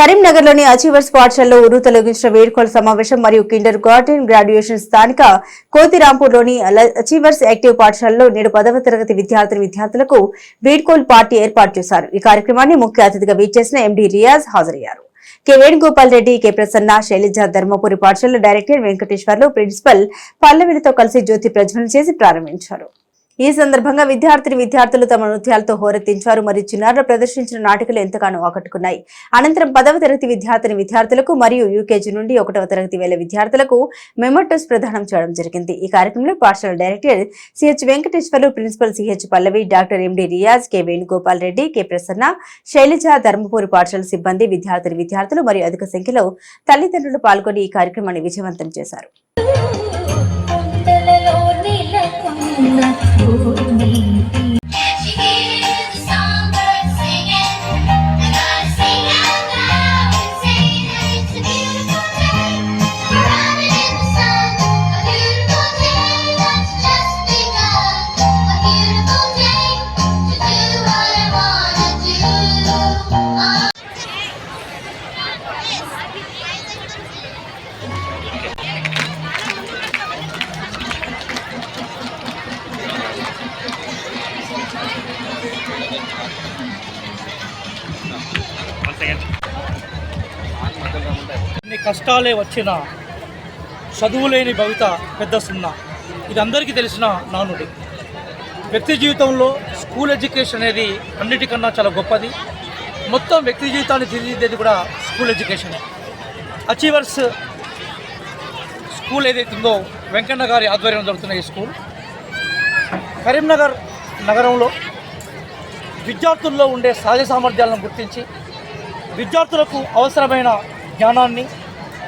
కరీంనగర్లోని అచీవర్స్ పాఠశాలలో ఉరు తొలగించిన వేడుకల సమావేశం మరియు కిండర్ గార్డెన్ గ్రాడ్యుయేషన్ స్థానిక కోతిరాంపూర్లోని అచీవర్స్ యాక్టివ్ పాఠశాలలో నేడు పదవ తరగతి విద్యార్థులు విద్యార్థులకు వీడ్కోల్ పార్టీ ఏర్పాటు చేశారు. ఈ కార్యక్రమాన్ని ముఖ్య అతిథిగా వీచేసిన ఎండి రియాజ్ హాజరయ్యారు. కె వేణుగోపాల్ రెడ్డి కె ప్రసన్న శైలజ ధర్మపురి పాఠశాల డైరెక్టర్ వెంకటేశ్వర్లు ప్రిన్సిపల్ పల్లవిలతో కలిసి జ్యోతి ప్రజ్వలన చేసి ప్రారంభించారు. ఈ సందర్భంగా విద్యార్థిని విద్యార్థులు తమ నృత్యాలతో హోరెత్తించారు. మరియు చిన్నారులు ప్రదర్శించిన నాటికలు ఎంతగానో ఆకట్టుకున్నాయి. అనంతరం పదవ తరగతి విద్యార్థిని విద్యార్థులకు మరియు యూకేజీ నుండి ఒకటవ తరగతి వేల విద్యార్థులకు మెమోటోస్ ప్రదానం చేయడం జరిగింది. ఈ కార్యక్రమంలో పాఠశాల director C H Venkateswarlu principal C H Pallavi doctor M D Riyaz K Venugopal Reddy K Prasanna Sailaja Dharmapuri పాఠశాల సిబ్బంది విద్యార్థిని విద్యార్థులు మరియు అధిక సంఖ్యలో తల్లిదండ్రులు పాల్గొని ఈ కార్యక్రమాన్ని విజయవంతం చేశారు. ఎన్ని కష్టాలే వచ్చినా చదువులేని భవిత పెద్ద సున్నా. ఇది అందరికీ తెలిసిన నానుడి. వ్యక్తి జీవితంలో స్కూల్ ఎడ్యుకేషన్ అనేది అన్నిటికన్నా చాలా గొప్పది. మొత్తం వ్యక్తి జీవితాన్ని తీర్చిదిద్దేది కూడా స్కూల్ ఎడ్యుకేషనే. అచీవర్స్ స్కూల్ ఏదైతే ఉందో వెంకన్న గారి ఆధ్వర్యంలో జరుగుతున్న ఈ స్కూల్. కరీంనగర్ నగరంలో విద్యార్థుల్లో ఉండే సహజ సామర్థ్యాలను గుర్తించి విద్యార్థులకు అవసరమైన జ్ఞానాన్ని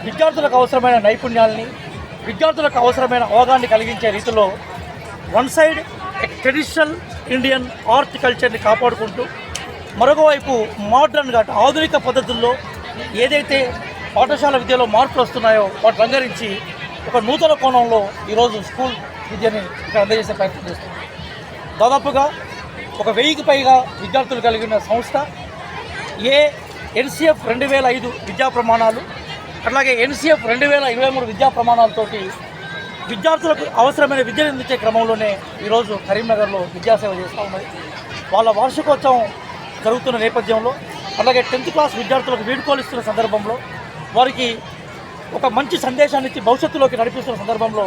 విద్యార్థులకు అవసరమైన నైపుణ్యాల్ని విద్యార్థులకు అవసరమైన అవగాహన కలిగించే రీతిలో one side traditional Indian art కల్చర్ని కాపాడుకుంటూ మరొకవైపు మోడ్రన్గా ఆధునిక పద్ధతుల్లో ఏదైతే పాఠశాల విద్యలో మార్పులు వస్తున్నాయో వాటిని రంగరించి ఒక నూతన కోణంలో ఈరోజు స్కూల్ విద్యని ఇక్కడ అందజేసే ప్రయత్నం చేస్తుంది దాదాపుగా ఒక వెయ్యికి పైగా విద్యార్థులు కలిగిన సంస్థ ఏ ఎన్సిఎఫ్ రెండు వేల ఐదు విద్యా ప్రమాణాలు అట్లాగే ఎన్సిఎఫ్ రెండు వేల ఇరవై మూడు విద్యా ప్రమాణాలతోటి విద్యార్థులకు అవసరమైన విద్యను అందించే క్రమంలోనే ఈరోజు కరీంనగర్లో విద్యాసేవ చేస్తూ ఉన్నది. వాళ్ళ వార్షికోత్సవం జరుగుతున్న నేపథ్యంలో అలాగే టెన్త్ క్లాస్ విద్యార్థులకు వీడుకోలిస్తున్న సందర్భంలో వారికి ఒక మంచి సందేశాన్ని ఇచ్చి భవిష్యత్తులోకి నడిపిస్తున్న సందర్భంలో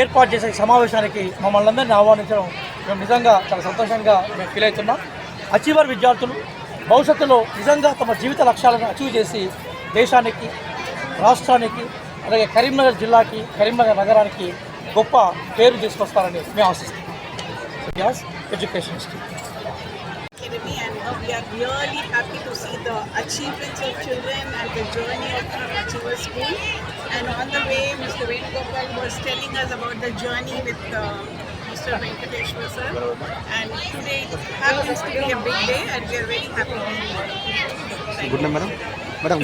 ఏర్పాటు చేసే సమావేశానికి మమ్మల్ని అందరినీ ఆహ్వానించడం మేము నిజంగా చాలా సంతోషంగా మేము ఫీల్ అవుతున్నాం. అచీవర్ విద్యార్థులు భవిష్యత్తులో నిజంగా తమ జీవిత లక్ష్యాలను అచీవ్ చేసి దేశానికి రాష్ట్రానికి అలాగే కరీంనగర్ జిల్లాకి కరీంనగర్ నగరానికి గొప్ప పేరు తీసుకొస్తారని మేము ఆశిస్తున్నాం. As education And on the way, Mr. Venugopal was telling us about Mr. Venkateshwar sir. And today happens to be a big day and we are very happy. Good madam madam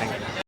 Thank you.